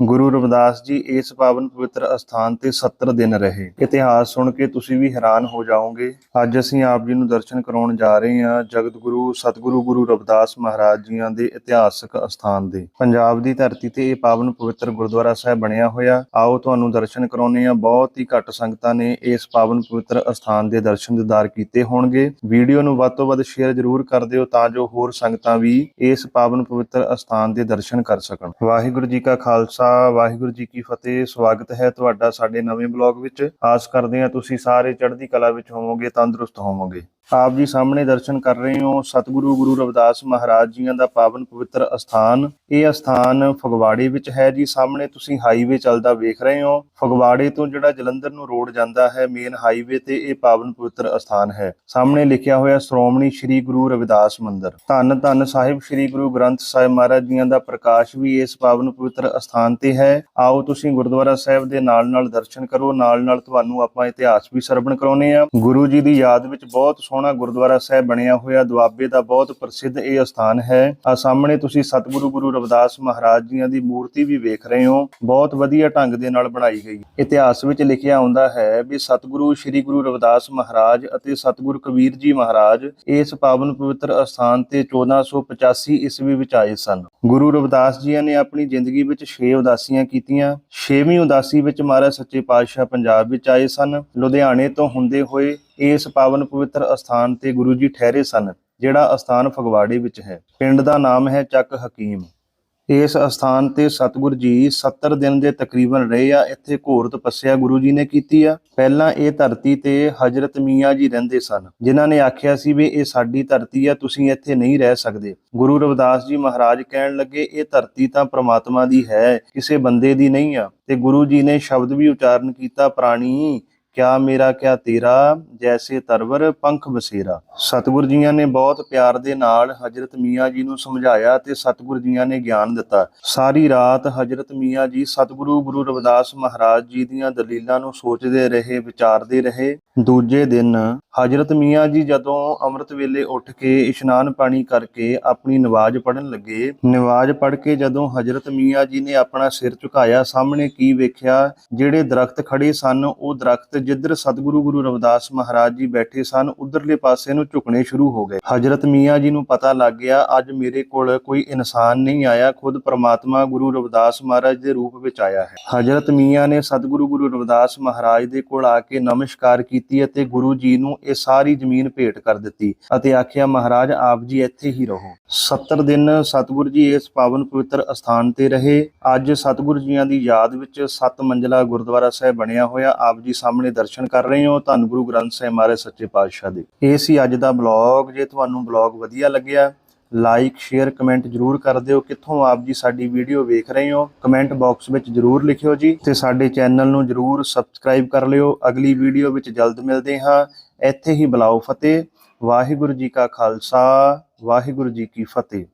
ਗੁਰੂ ਰਵਿਦਾਸ ਜੀ, ਇਸ ਪਾਵਨ ਪਵਿੱਤਰ ਅਸਥਾਨ ਤੇ 70 ਦਿਨ ਰਹੇ। ਇਤਿਹਾਸ ਸੁਣ ਕੇ ਤੁਸੀਂ ਵੀ ਹੈਰਾਨ ਹੋ ਜਾਓਗੇ। ਅੱਜ ਅਸੀਂ ਆਪ ਜੀ ਨੂੰ ਦਰਸ਼ਨ ਕਰਾਉਣ ਜਾ ਰਹੇ ਹਾਂ ਜਗਤ ਗੁਰੂ ਸਤਿਗੁਰੂ ਗੁਰੂ ਰਵਿਦਾਸ ਮਹਾਰਾਜ ਜੀਆਂ ਦੇ ਇਤਿਹਾਸਕ ਅਸਥਾਨ ਦੇ ਪੰਜਾਬ ਦੀ ਧਰਤੀ ਤੇ ਇਹ ਪਾਵਨ ਪਵਿੱਤਰ ਗੁਰਦੁਆਰਾ ਸਾਹਿਬ ਬਣਿਆ ਹੋਇਆ। ਆਓ ਤੁਹਾਨੂੰ ਦਰਸ਼ਨ ਕਰਾਉਣੇ ਆ ਬਹੁਤ ਹੀ ਘੱਟ ਸੰਗਤਾਂ ਨੇ ਇਸ ਪਾਵਨ ਪਵਿੱਤਰ ਅਸਥਾਨ ਦੇ ਦਰਸ਼ਨ ਦਿਦਾਰ ਕੀਤੇ ਹੋਣਗੇ। ਵੀਡੀਓ ਨੂੰ ਵੱਧ ਤੋਂ ਵੱਧ ਸ਼ੇਅਰ ਜ਼ਰੂਰ ਕਰ ਦਿਓ ਤਾਂ ਜੋ ਹੋਰ ਸੰਗਤਾਂ ਵੀ ਇਸ ਪਾਵਨ ਪਵਿੱਤਰ ਅਸਥਾਨ ਦੇ ਦਰਸ਼ਨ ਕਰ ਸਕਣ। ਵਾਹਿਗੁਰੂ ਜੀ ਕਾ ਖਾਲਸਾ ਵਾਹਿਗੁਰੂ ਜੀ ਕੀ ਫਤਿਹ, ਸਵਾਗਤ ਹੈ ਤੁਹਾਡਾ ਸਾਡੇ ਨਵੇਂ ਬਲੌਗ ਵਿੱਚ। ਆਸ ਕਰਦੇ ਹਾਂ ਤੁਸੀਂ ਸਾਰੇ ਚੜ੍ਹਦੀ ਕਲਾ ਵਿੱਚ ਹੋਵੋਗੇ, ਤੰਦਰੁਸਤ ਹੋਵੋਗੇ। ਆਪ ਜੀ ਸਾਹਮਣੇ ਦਰਸ਼ਨ ਕਰ ਰਹੇ ਹੋ ਸਤਿਗੁਰੂ ਗੁਰੂ ਰਵਿਦਾਸ ਮਹਾਰਾਜ ਜੀਆਂ ਦਾ ਪਾਵਨ ਪਵਿੱਤਰ ਅਸਥਾਨ। ਇਹ ਅਸਥਾਨ ਫਗਵਾੜੇ ਵਿੱਚ ਹੈ ਜੀ। ਸਾਹਮਣੇ ਤੁਸੀਂ ਹਾਈਵੇ ਚੱਲਦਾ ਵੇਖ ਰਹੇ ਹੋ। ਫਗਵਾੜੇ ਤੋਂ ਜਿਹੜਾ ਜਲੰਧਰ ਨੂੰ ਰੋਡ ਜਾਂਦਾ ਹੈ ਮੇਨ ਹਾਈਵੇ ਤੇ ਇਹ ਪਾਵਨ ਪਵਿੱਤਰ ਅਸਥਾਨ ਹੈ। ਸਾਹਮਣੇ ਲਿਖਿਆ ਹੋਇਆ ਸ਼੍ਰੋਮਣੀ ਸ੍ਰੀ ਗੁਰੂ ਰਵਿਦਾਸ ਮੰਦਿਰ। ਧੰਨ ਧੰਨ ਸਾਹਿਬ ਸ੍ਰੀ ਗੁਰੂ ਗ੍ਰੰਥ ਸਾਹਿਬ ਮਹਾਰਾਜ ਜੀਆਂ ਦਾ ਪ੍ਰਕਾਸ਼ ਵੀ ਇਸ ਪਾਵਨ ਪਵਿੱਤਰ ਅਸਥਾਨ ਤੇ ਹੈ। ਆਓ ਤੁਸੀਂ ਗੁਰਦੁਆਰਾ ਸਾਹਿਬ ਦੇ ਨਾਲ ਨਾਲ ਦਰਸ਼ਨ ਕਰੋ। ਨਾਲ ਨਾਲ ਤੁਹਾਨੂੰ ਆਪਾਂ ਇਤਿਹਾਸ ਵੀ ਸਰਵਣ ਕਰਾਉਨੇ ਆ ਗੁਰੂ ਜੀ ਦੀ ਯਾਦ ਵਿੱਚ ਬਹੁਤ ਸੋਹਣਾ ਗੁਰਦੁਆਰਾ ਸਾਹਿਬ ਬਣਿਆ ਹੋਇਆ ਦੁਆਬੇ ਦਾ ਬਹੁਤ ਪ੍ਰਸਿੱਧ ਇਹ ਅਸਥਾਨ ਹੈ। ਆ ਸਾਹਮਣੇ ਤੁਸੀਂ ਸਤਿਗੁਰੂ ਗੁਰੂ ਰਵਿਦਾਸ ਮਹਾਰਾਜ ਜੀਆਂ ਦੀ ਮੂਰਤੀ ਵੀ ਵੇਖ ਰਹੇ ਹੋ। ਬਹੁਤ ਵਧੀਆ ਢੰਗ ਦੇ ਨਾਲ ਬਣਾਈ ਗਈ। ਇਤਿਹਾਸ ਵਿੱਚ ਲਿਖਿਆ ਆਉਂਦਾ ਹੈ ਵੀ ਸਤਿਗੁਰੂ ਸ੍ਰੀ ਗੁਰੂ ਰਵਿਦਾਸ ਮਹਾਰਾਜ ਅਤੇ ਸਤਿਗੁਰ ਕਬੀਰ ਜੀ ਮਹਾਰਾਜ ਇਸ ਪਾਵਨ ਪਵਿੱਤਰ ਅਸਥਾਨ ਤੇ 1485 ਈਸਵੀ ਵਿੱਚ ਆਏ ਸਨ। ਗੁਰੂ ਰਵਿਦਾਸ ਜੀਆਂ ਨੇ ਆਪਣੀ ਜ਼ਿੰਦਗੀ ਵਿੱਚ 6 ਉਦਾਸੀਆਂ ਕੀਤੀਆਂ। 6ਵੀਂ ਉਦਾਸੀ ਵਿੱਚ ਮਹਾਰਾਜ ਸੱਚੇ ਪਾਤਸ਼ਾਹ ਪੰਜਾਬ ਵਿੱਚ ਆਏ ਸਨ। ਲੁਧਿਆਣੇ ਤੋਂ ਹੁੰਦੇ ਹੋਏ ਇਸ ਪਾਵਨ ਪਵਿੱਤਰ ਅਸਥਾਨ ਤੇ ਗੁਰੂ ਜੀ ਠਹਿਰੇ ਸਨ, ਜਿਹੜਾ ਅਸਥਾਨ ਫਗਵਾੜੇ ਵਿੱਚ ਹੈ। ਪਿੰਡ ਦਾ ਨਾਮ ਹੈ ਚੱਕ ਹਕੀਮ। ਇਸ ਅਸਥਾਨ ਤੇ ਸਤਿਗੁਰ ਜੀ 70 ਦਿਨ ਦੇ ਤਕਰੀਬਨ ਰਹੇ ਆ, ਇੱਥੇ ਘੋਰ ਤਪੱਸਿਆ ਗੁਰੂ ਜੀ ਨੇ ਕੀਤੀ ਆ। ਪਹਿਲਾਂ ਇਹ ਧਰਤੀ ਤੇ ਹਜ਼ਰਤ ਮੀਆਂ ਜੀ ਰਹਿੰਦੇ ਸਨ, ਜਿਨ੍ਹਾਂ ਨੇ ਆਖਿਆ ਸੀ ਵੀ ਇਹ ਸਾਡੀ ਧਰਤੀ ਆ, ਤੁਸੀਂ ਇੱਥੇ ਨਹੀਂ ਰਹਿ ਸਕਦੇ। ਗੁਰੂ ਰਵਿਦਾਸ ਜੀ ਮਹਾਰਾਜ ਕਹਿਣ ਲੱਗੇ, ਇਹ ਧਰਤੀ ਤਾਂ ਪ੍ਰਮਾਤਮਾ ਦੀ ਹੈ, ਕਿਸੇ ਬੰਦੇ ਦੀ ਨਹੀਂ ਆ। ਤੇ ਗੁਰੂ ਜੀ ਨੇ ਸ਼ਬਦ ਵੀ ਉਚਾਰਨ ਕੀਤਾ, ਪ੍ਰਾਣੀ ਕਿਆ ਮੇਰਾ ਕਿਆ ਤੇਰਾ, ਜੈਸੇ ਤਰਵਰ ਪੰਖ ਬਸੇਰਾ। ਸਤਿਗੁਰ ਜੀਆਂ ਨੇ ਬਹੁਤ ਪਿਆਰ ਦੇ ਨਾਲ ਹਜਰਤ ਮੀਆਂ ਜੀ ਨੂੰ ਸਮਝਾਇਆ ਤੇ ਸਤਿਗੁਰ ਜੀਆਂ ਨੇ ਗਿਆਨ ਦਿੱਤਾ। ਸਾਰੀ ਰਾਤ ਹਜਰਤ ਮੀਆਂ ਜੀ ਸਤਿਗੁਰੂ ਗੁਰੂ ਰਵਿਦਾਸ ਮਹਾਰਾਜ ਜੀ ਦੀਆਂ ਦਲੀਲਾਂ ਨੂੰ ਸੋਚਦੇ ਰਹੇ, ਵਿਚਾਰਦੇ ਰਹੇ। ਦੂਜੇ ਦਿਨ ਹਜਰਤ ਮੀਆਂ ਜੀ ਜਦੋਂ ਅੰਮ੍ਰਿਤ ਵੇਲੇ ਉੱਠ ਕੇ ਇਸ਼ਨਾਨ ਪਾਣੀ ਕਰਕੇ ਆਪਣੀ ਨਵਾਜ਼ ਪੜ੍ਹਨ ਲੱਗੇ, ਨਵਾਜ਼ ਪੜ੍ਹ ਕੇ ਜਦੋਂ ਹਜਰਤ ਮੀਆਂ ਜੀ ਨੇ ਆਪਣਾ ਸਿਰ ਝੁਕਾਇਆ, ਸਾਹਮਣੇ ਕੀ ਵੇਖਿਆ? ਜਿਹੜੇ ਦਰਖਤ ਖੜੇ ਸਨ, ਉਹ ਦਰਖਤ ਜਿੱਧਰ ਸਤਿਗੁਰੂ ਗੁਰੂ ਰਵਿਦਾਸ ਮਹਾਰਾਜ ਜੀ ਬੈਠੇ ਸਨ, ਉਧਰਲੇ ਪਾਸੇ ਨੂੰ ਝੁਕਣੇ ਸ਼ੁਰੂ ਹੋ ਗਏ। ਹਜਰਤ ਮੀਆਂ ਜੀ ਨੂੰ ਪਤਾ ਲੱਗ ਗਿਆ, ਅੱਜ ਮੇਰੇ ਕੋਲ ਕੋਈ ਇਨਸਾਨ ਨਹੀਂ ਆਇਆ, ਖੁਦ ਪ੍ਰਮਾਤਮਾ ਗੁਰੂ ਰਵਿਦਾਸ ਮਹਾਰਾਜ ਦੇ ਰੂਪ ਵਿੱਚ ਆਇਆ ਹੈ। ਹਜਰਤ ਮੀਆਂ ਨੇ ਸਤਿਗੁਰੂ ਗੁਰੂ ਰਵਿਦਾਸ ਮਹਾਰਾਜ ਦੇ ਕੋਲ ਆ ਕੇ ਨਮਸਕਾਰ ਕੀਤੀ ਅਤੇ ਗੁਰੂ ਜੀ ਨੂੰ ਇਹ ਸਾਰੀ ਜ਼ਮੀਨ ਭੇਟ ਕਰ ਦਿੱਤੀ ਅਤੇ ਆਖਿਆ, ਮਹਾਰਾਜ, ਆਪ ਜੀ ਇੱਥੇ ਹੀ ਰਹੋ। 70 ਦਿਨ ਸਤਿਗੁਰੂ ਜੀ ਇਸ ਪਾਵਨ ਪਵਿੱਤਰ ਅਸਥਾਨ ਤੇ ਰਹੇ। ਅੱਜ ਸਤਿਗੁਰੂ ਜੀਆਂ ਦੀ ਯਾਦ ਵਿੱਚ ਸੱਤ ਮੰਜ਼ਲਾ ਗੁਰਦੁਆਰਾ ਸਾਹਿਬ ਬਣਿਆ ਹੋਇਆ, ਆਪ ਜੀ ਸਾਹਮਣੇ ਦਰਸ਼ਨ ਕਰ ਰਹੇ ਹੋ। ਧੰਨ ਗੁਰੂ ਗ੍ਰੰਥ ਸਾਹਿਬ ਮਹਾਰਾਜ, ਸੱਚੇ ਪਾਤਸ਼ਾਹ ਦੇ। ਇਹ ਸੀ ਅੱਜ ਦਾ ਬਲੌਗ। ਜੇ ਤੁਹਾਨੂੰ ਬਲੌਗ ਵਧੀਆ ਲੱਗਿਆ ਲਾਈਕ ਸ਼ੇਅਰ ਕਮੈਂਟ ਜਰੂਰ ਕਰ ਦਿਓ। ਕਿੱਥੋਂ ਆਪ ਜੀ ਸਾਡੀ ਵੀਡੀਓ ਵੇਖ ਰਹੇ ਹੋ ਕਮੈਂਟ ਬਾਕਸ ਵਿੱਚ ਜਰੂਰ ਲਿਖਿਓ ਜੀ। ਤੇ ਸਾਡੇ ਚੈਨਲ ਨੂੰ ਜਰੂਰ ਸਬਸਕ੍ਰਾਈਬ ਕਰ ਲਿਓ। ਅਗਲੀ ਵੀਡੀਓ ਵਿੱਚ ਜਲਦ ਮਿਲਦੇ ਹਾਂ। ਇੱਥੇ ਹੀ ਬੁਲਾਓ ਫਤਿਹ। ਵਾਹਿਗੁਰੂ ਜੀ ਕਾ ਖਾਲਸਾ, ਵਾਹਿਗੁਰੂ ਜੀ ਕੀ ਫਤਿਹ।